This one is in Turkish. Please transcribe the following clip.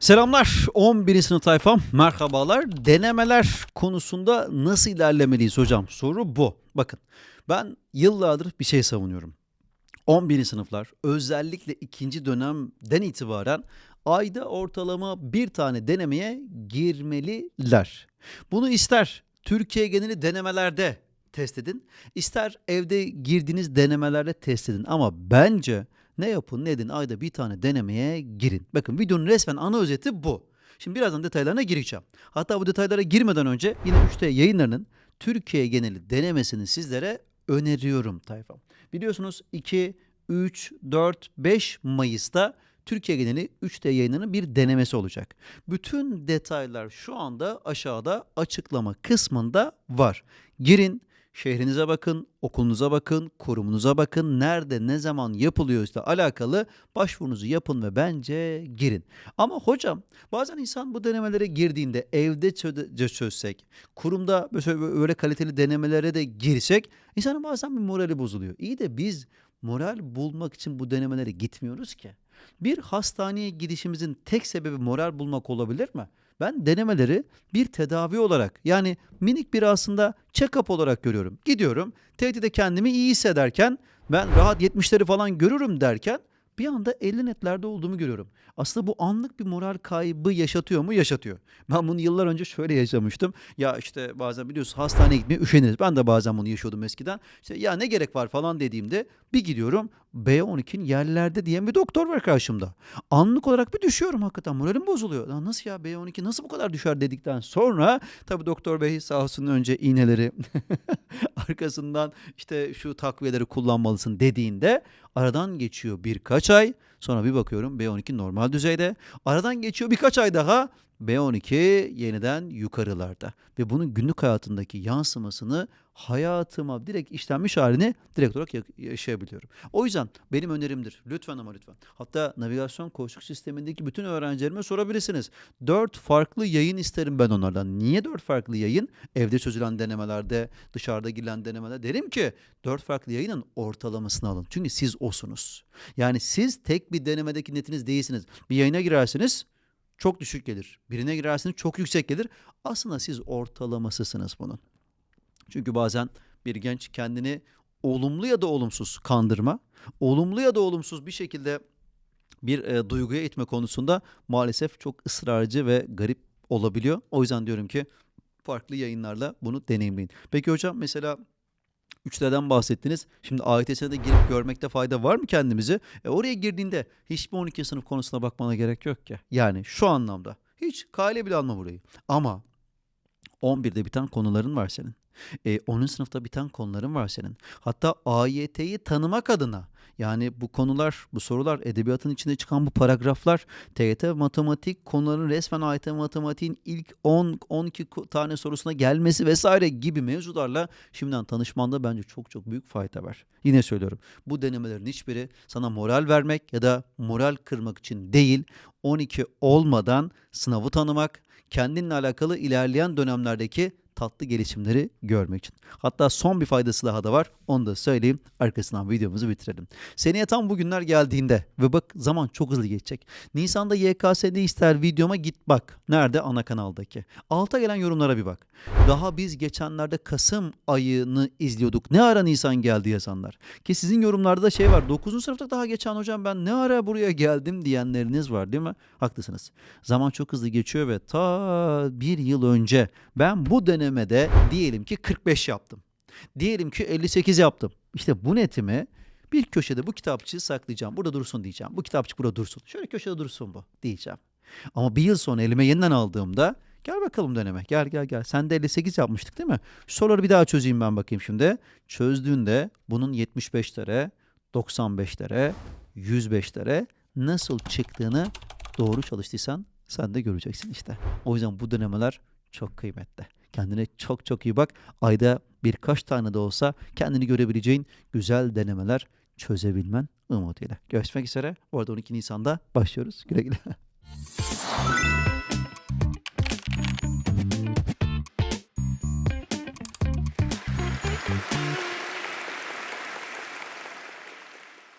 Selamlar 11. sınıf tayfam. Merhabalar. Denemeler konusunda nasıl ilerlemeliyiz hocam? Soru bu. Bakın ben yıllardır bir şey savunuyorum. 11. sınıflar özellikle ikinci dönemden itibaren ayda ortalama bir tane denemeye girmeliler. Bunu ister Türkiye geneli denemelerde test edin ister evde girdiğiniz denemelerde test edin. Ama bence ne yapın ne edin ayda bir tane denemeye girin. Bakın videonun resmen ana özeti bu. Şimdi birazdan detaylarına gireceğim. Hatta bu detaylara girmeden önce yine 3T yayınlarının Türkiye geneli denemesini sizlere öneriyorum tayfam. Biliyorsunuz 2, 3, 4, 5 Mayıs'ta Türkiye geneli 3D yayınlarının bir denemesi olacak. Bütün detaylar şu anda aşağıda açıklama kısmında var. Girin, şehrinize bakın, okulunuza bakın, kurumunuza bakın. Nerede, ne zaman yapılıyorsa alakalı başvurunuzu yapın ve bence girin. Ama hocam bazen insan bu denemelere girdiğinde evde çö- çözsek, kurumda böyle kaliteli denemelere de girsek insanın bazen bir morali bozuluyor. İyi de biz moral bulmak için bu denemelere gitmiyoruz ki. Bir hastaneye gidişimizin tek sebebi moral bulmak olabilir mi? Ben denemeleri bir tedavi olarak yani minik bir aslında check-up olarak görüyorum. Gidiyorum tehdide kendimi iyi hissederken ben rahat 70'leri falan görürüm derken bir anda 50 netlerde olduğumu görüyorum. Aslında bu anlık bir moral kaybı yaşatıyor mu? Yaşatıyor. Ben bunu yıllar önce şöyle yaşamıştım. Ya işte bazen biliyorsun hastaneye gitmeye üşeniriz. Ben de bazen bunu yaşıyordum eskiden. İşte ya ne gerek var falan dediğimde bir gidiyorum B12'in yerlerde diyen bir doktor var karşımda. Anlık olarak bir düşüyorum hakikaten. Moralim bozuluyor. Lan nasıl ya B12 nasıl bu kadar düşer dedikten sonra tabii doktor bey sağ olsun önce iğneleri arkasından işte şu takviyeleri kullanmalısın dediğinde aradan geçiyor birkaç ay. Sonra bir bakıyorum B12 normal düzeyde. Aradan geçiyor birkaç ay daha B12 yeniden yukarılarda. Ve bunun günlük hayatındaki yansımasını hayatıma direkt işlenmiş halini direkt olarak ya- yaşayabiliyorum. O yüzden benim önerimdir. Lütfen ama lütfen. Hatta navigasyon koşuk sistemindeki bütün öğrencilerime sorabilirsiniz. Dört farklı yayın isterim ben onlardan. Niye dört farklı yayın? Evde çözülen denemelerde, dışarıda girilen denemelerde derim ki dört farklı yayının ortalamasını alın. Çünkü siz osunuz. Yani siz tek bir denemedeki netiniz değilsiniz. Bir yayına girersiniz çok düşük gelir. Birine girersiniz çok yüksek gelir. Aslında siz ortalamasısınız bunun. Çünkü bazen bir genç kendini olumlu ya da olumsuz kandırma, olumlu ya da olumsuz bir şekilde bir e, duyguya itme konusunda maalesef çok ısrarcı ve garip olabiliyor. O yüzden diyorum ki farklı yayınlarla bunu deneyimleyin. Peki hocam mesela 3D'den bahsettiniz. Şimdi AYT'sine de girip görmekte fayda var mı kendimizi? E oraya girdiğinde hiçbir 12 sınıf konusuna bakmana gerek yok ki. Yani şu anlamda. Hiç kale bile alma burayı. Ama 11'de biten konuların var senin. E, 10. sınıfta biten konuların var senin. Hatta AYT'yi tanımak adına yani bu konular, bu sorular, edebiyatın içinde çıkan bu paragraflar, TYT matematik konuların resmen AYT matematiğin ilk 10-12 tane sorusuna gelmesi vesaire gibi mevzularla şimdiden tanışmanda bence çok çok büyük fayda var. Yine söylüyorum bu denemelerin hiçbiri sana moral vermek ya da moral kırmak için değil 12 olmadan sınavı tanımak, kendinle alakalı ilerleyen dönemlerdeki tatlı gelişimleri görmek için. Hatta son bir faydası daha da var. Onu da söyleyeyim. Arkasından videomuzu bitirelim. Seneye tam bugünler geldiğinde ve bak zaman çok hızlı geçecek. Nisan'da YKS'de ister videoma git bak. Nerede? Ana kanaldaki. Alta gelen yorumlara bir bak. Daha biz geçenlerde Kasım ayını izliyorduk. Ne ara Nisan geldi yazanlar. Ki sizin yorumlarda da şey var. 9. sınıfta daha geçen hocam ben ne ara buraya geldim diyenleriniz var değil mi? Haklısınız. Zaman çok hızlı geçiyor ve ta bir yıl önce ben bu denemede diyelim ki 45 yaptım. Diyelim ki 58 yaptım. İşte bu netimi bir köşede bu kitapçığı saklayacağım. Burada dursun diyeceğim. Bu kitapçık burada dursun. Şöyle köşede dursun bu diyeceğim. Ama bir yıl sonra elime yeniden aldığımda gel bakalım deneme. Gel gel gel. Sen de 58 yapmıştık değil mi? Şu soruları bir daha çözeyim ben bakayım şimdi. Çözdüğünde bunun 75'lere, 95'lere, 105'lere nasıl çıktığını doğru çalıştıysan sen de göreceksin işte. O yüzden bu denemeler çok kıymetli. Kendine çok çok iyi bak. Ayda birkaç tane de olsa kendini görebileceğin güzel denemeler çözebilmen umuduyla. Görüşmek üzere. Bu arada 12 Nisan'da başlıyoruz. Güle güle.